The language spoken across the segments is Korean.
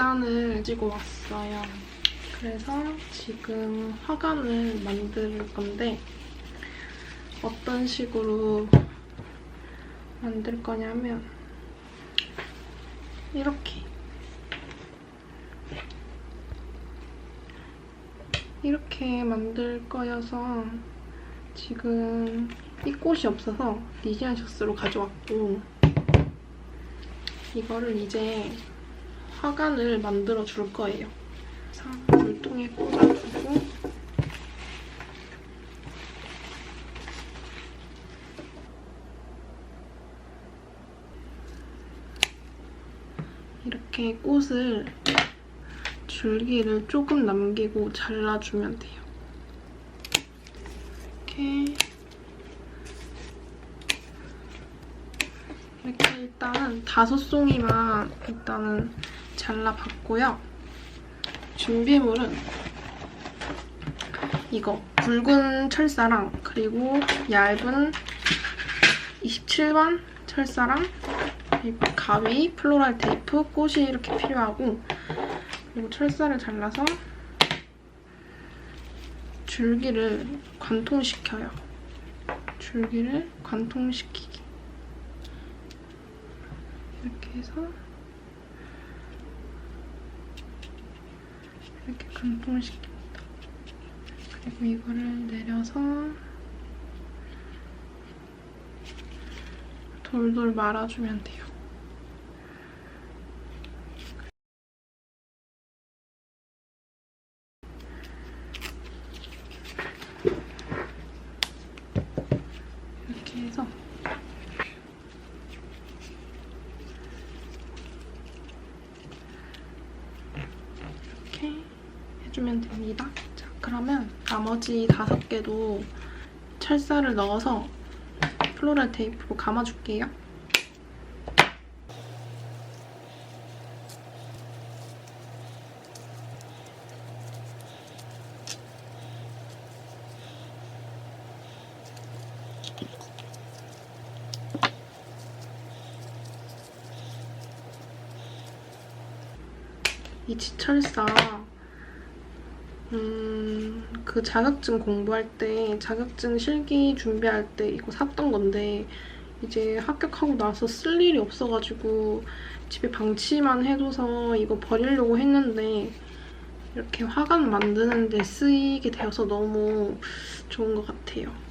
이렇게 두 단을 가지고 왔어요. 그래서 지금 화관을 만들 건데 어떤 식으로 만들 거냐면 이렇게 이렇게 만들 거여서 지금 이 꽃이 없어서 니지안 셔츠로 가져왔고 이거를 이제 화관을 만들어 줄 거예요. 그래서 물통에 꽂아주고 이렇게 꽃을 줄기를 조금 남기고 잘라주면 돼요. 이렇게 이렇게 일단은 다섯 송이만 일단은 잘라봤고요. 준비물은 이거 굵은 철사랑 그리고 얇은 27번 철사랑 그리고 가위, 플로랄 테이프, 꽃이 이렇게 필요하고 그리고 철사를 잘라서 줄기를 관통시켜요. 줄기를 관통시키기. 이렇게 해서 이렇게 관통시킵니다. 그리고 이거를 내려서 돌돌 말아주면 돼요. 이렇게 해서 이렇게 됩니다. 자, 그러면 나머지 다섯 개도 철사를 넣어서 플로럴 테이프로 감아줄게요. 이 지철사 음, 그 자격증 공부할 때 자격증 실기 준비할 때 이거 샀던 건데 이제 합격하고 나서 쓸 일이 없어가지고 집에 방치만 해둬서 이거 버리려고 했는데 이렇게 화관 만드는데 쓰이게 되어서 너무 좋은 것 같아요.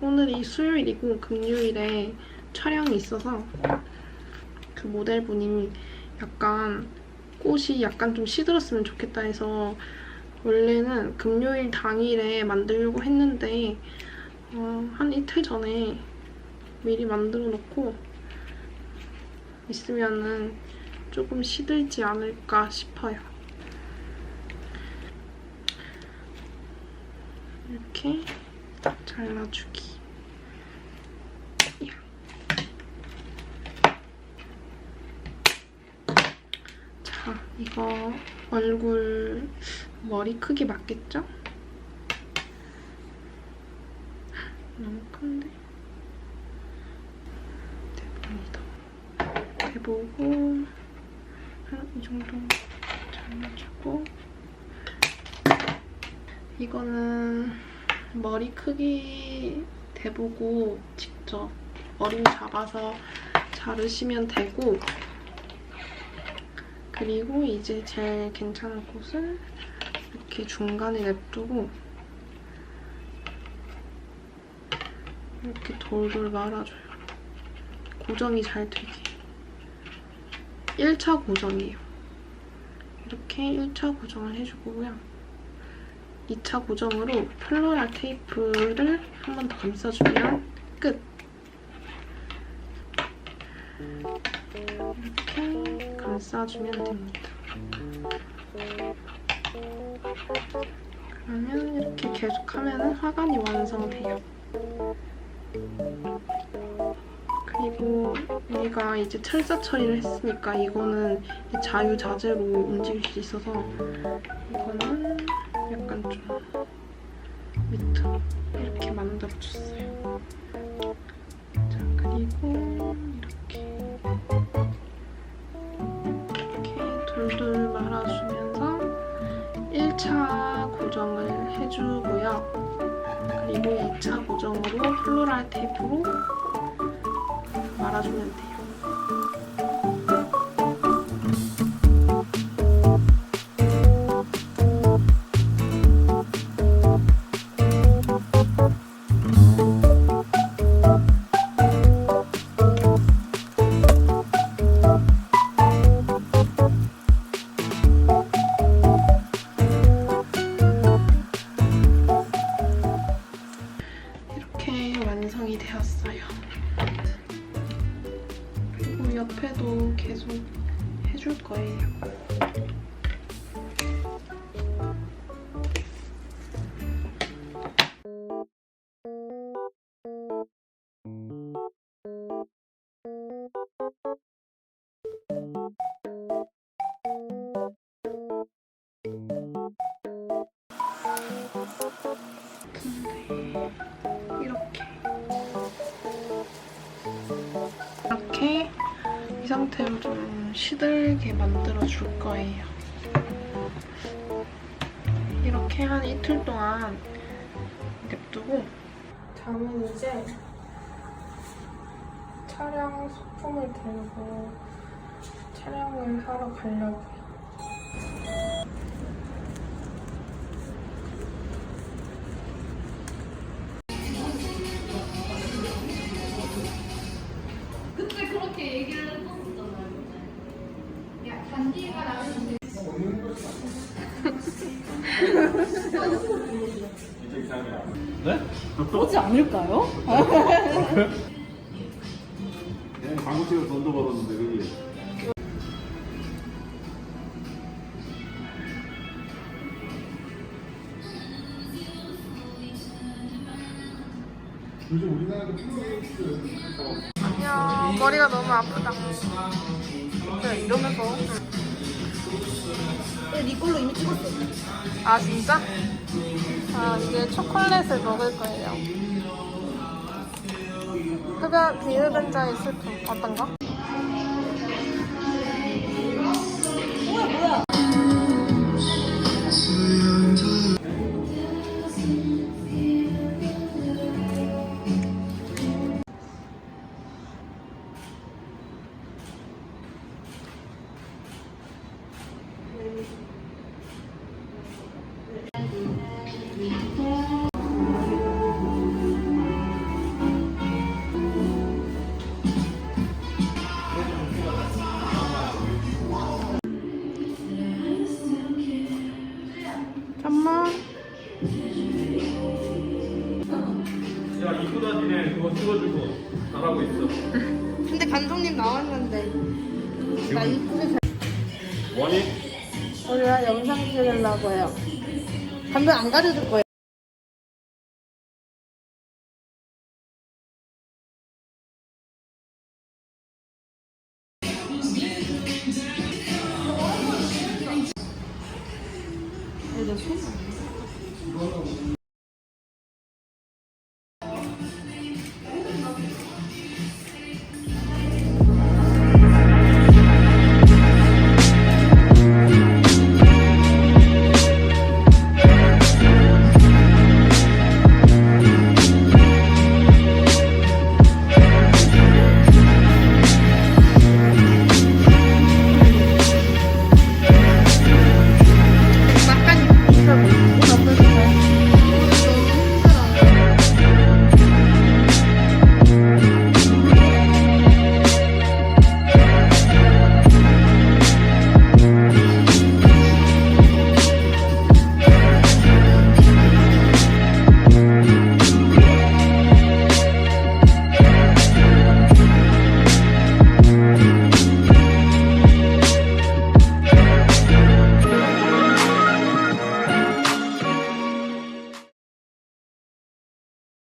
오늘이 수요일이고 금요일에 촬영이 있어서 그 모델분이 약간 꽃이 약간 좀 시들었으면 좋겠다 해서 원래는 금요일 당일에 만들려고 했는데 어, 한 이틀 전에 미리 만들어 놓고 있으면은 조금 시들지 않을까 싶어요. 이렇게 잘라주기. 자, 이거 얼굴 머리 크기 맞겠죠? 너무 큰데? 대박이다. 대보고 한이 정도 잘라주고 이거는 머리 크기 대보고 직접 머리 잡아서 자르시면 되고 그리고 이제 제일 괜찮은 곳을 이렇게 중간에 냅두고 이렇게 돌돌 말아줘요. 고정이 잘 되게. 1차 고정이에요. 이렇게 1차 고정을 해주고요. 2차 고정으로 플로랄 테이프를 한 번 더 감싸주면 끝! 이렇게 감싸주면 됩니다. 그러면 이렇게 계속 하면 화관이 완성돼요. 그리고 우리가 이제 철사 처리를 했으니까 이거는 자유자재로 움직일 수 있어서 이거는 약간 좀 밑으로 이렇게 만들어줬어요. 돌돌 말아주면서 1차 고정을 해주고요. 그리고 2차 고정으로 플로랄 테이프로 말아주면 돼요. 옆에도 계속 해줄 거예요. 상태로 좀 시들게 만들어 줄 거예요. 이렇게 한 이틀 동안 냅두고 다음은 이제 촬영 소품을 들고 촬영을 하러 가려고요. 않을까요? 그냥 광고 찍어 돈도 벌었는데 그게 요즘 우리나라도 안녕. 머리가 너무 아프다. 그래, 이러면서. 네 걸로 이미 찍었어. 아, 진짜? 아, 이게 초콜릿을 먹을 거예요. 흡연, 비흡연자의 슬픔. 어떤가? 가 영상 찍으려고요. 감독 안 가려줄 거예요.